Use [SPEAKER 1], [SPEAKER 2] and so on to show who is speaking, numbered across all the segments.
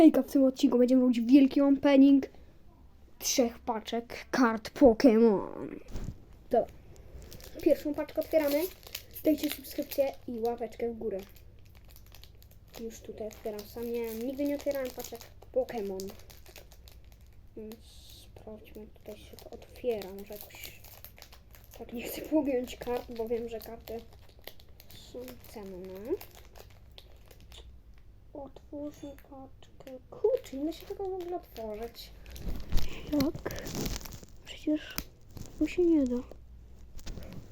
[SPEAKER 1] Hejka, w tym odcinku będziemy robić wielki opening trzech paczek kart Pokémon. Dobra. Pierwszą paczkę otwieramy. Dajcie subskrypcję i łapeczkę w górę. Już tutaj otwieram sam. Nie, nigdy nie otwierałem paczek Pokémon. Więc sprawdźmy, tutaj się to otwiera. Może jakoś... Tak, nie chcę pogiąć kart, bo wiem, że karty są cenne. Otwórzmy. Kurczę, da się tego w ogóle otworzyć. Jak? Przecież to się nie da.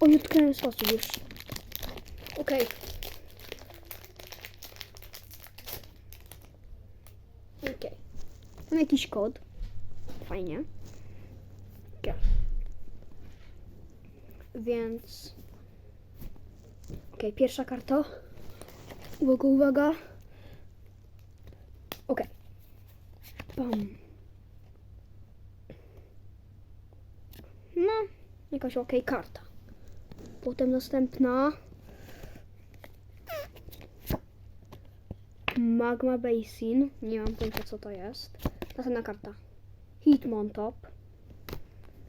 [SPEAKER 1] O, nie odkryłem sposób już. Okej. Okej. Mam jakiś kod. Fajnie. Okej. Więc... Okej, pierwsza karta. Uwaga, uwaga. Bam. No, jakaś okej karta. Potem następna. Magma Basin. Nie mam pojęcia co to jest. Następna karta. Hitmontop.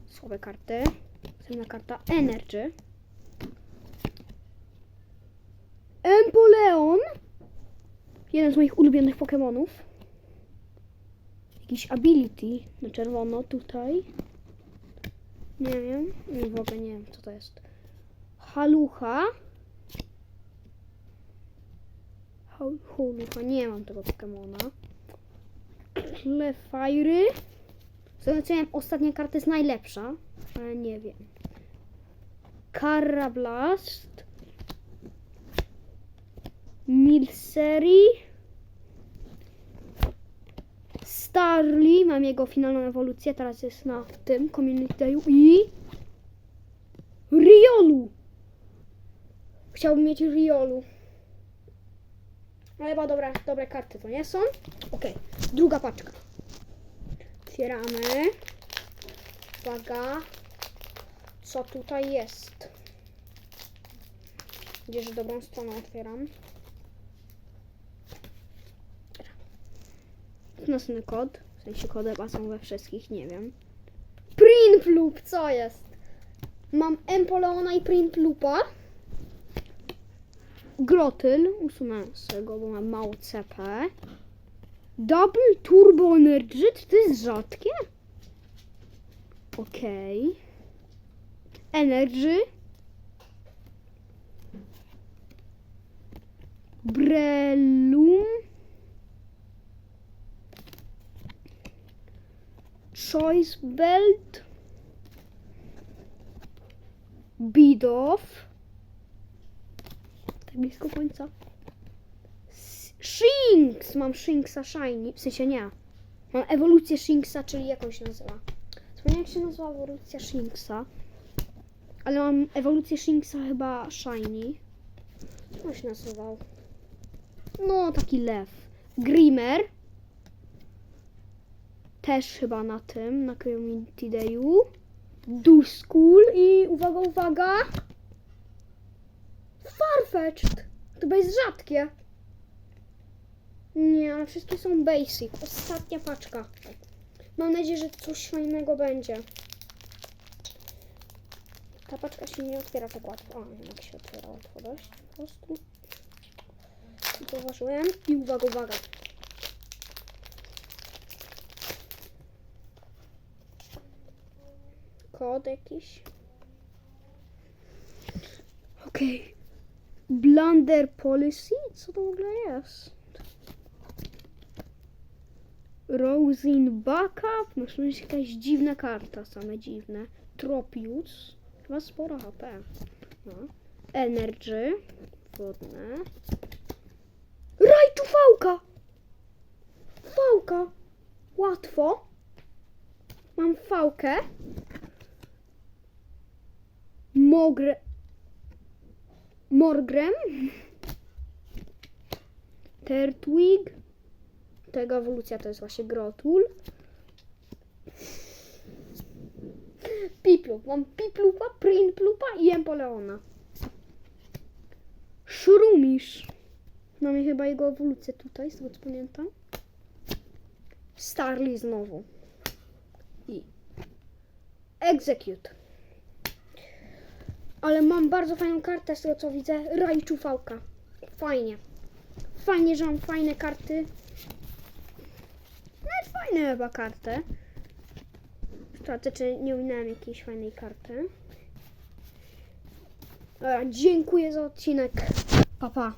[SPEAKER 1] Słabe karty. Następna karta Energy. Empoleon. Jeden z moich ulubionych Pokémonów. Jakiś ability na czerwono tutaj. Nie wiem. W ogóle nie wiem co to jest. Halucha. Hal- Halucha. Nie mam tego Pokémona. Clefairy. Zobaczyłem, ostatnia karta jest najlepsza, ale nie wiem. Carablast. Milseri. Starly, mam jego finalną ewolucję, teraz jest na tym Community i Riolu. Chciałbym mieć Riolu. Ale chyba dobre, dobre karty to nie są. Okej, druga paczka. Otwieramy. Uwaga. Co tutaj jest? Gdzież dobrą stronę otwieram. Następny kod. W sensie kody chyba są we wszystkich, nie wiem. Prinplup, co jest? Mam Empoleona i Prinplupa. Grotyl, usunę sobie go, bo mam mało CP. Double Turbo Energy, to jest rzadkie? Okej. Energy. Brelum. Choice Belt. Bidoff. Tak blisko końca. Shinx! Mam Shinxa Shiny. W sensie nie. Mam ewolucję Shinxa, czyli jak on się nazywa? Zapomniałem jak się nazywa ewolucja Shinxa. Ale mam ewolucję Shinxa chyba Shiny. Jak się nazywał? No, taki lew. Grimer. Też chyba na tym, na Community Dayu. Duskull i uwaga, uwaga. Farfetch'd. To jest rzadkie. Nie, ale wszystkie są basic. Ostatnia paczka. Mam nadzieję, że coś fajnego będzie. Ta paczka się nie otwiera tak łatwo. A, jak się otwiera łatwo dość po prostu. Zauważyłem. I uwaga, uwaga. Kod jakiś. Okej. Blunder Policy? Co to w ogóle jest? Rosin Backup? Może być jakaś dziwna karta, same dziwne. Tropius. Chyba sporo HP. No. Energy. Wodne. Rajczu Fałka! Fałka! Łatwo. Mam fałkę. Mogre... Morgrem. Tertwig. Tego ewolucja to jest właśnie Grotul. Piplup. Mam Piplupa, Prinplupa i Empoleona. Szrumisz. Mamy chyba jego ewolucję tutaj, z tego co pamiętam. Starly znowu. I Execute. Ale mam bardzo fajną kartę z tego co widzę. Raichu Fałka. Fajnie. Fajnie, że mam fajne karty. Nawet fajne chyba karty. Sprawdzę, czy nie ominąłem jakiejś fajnej karty. Dobra, dziękuję za odcinek. Pa, pa.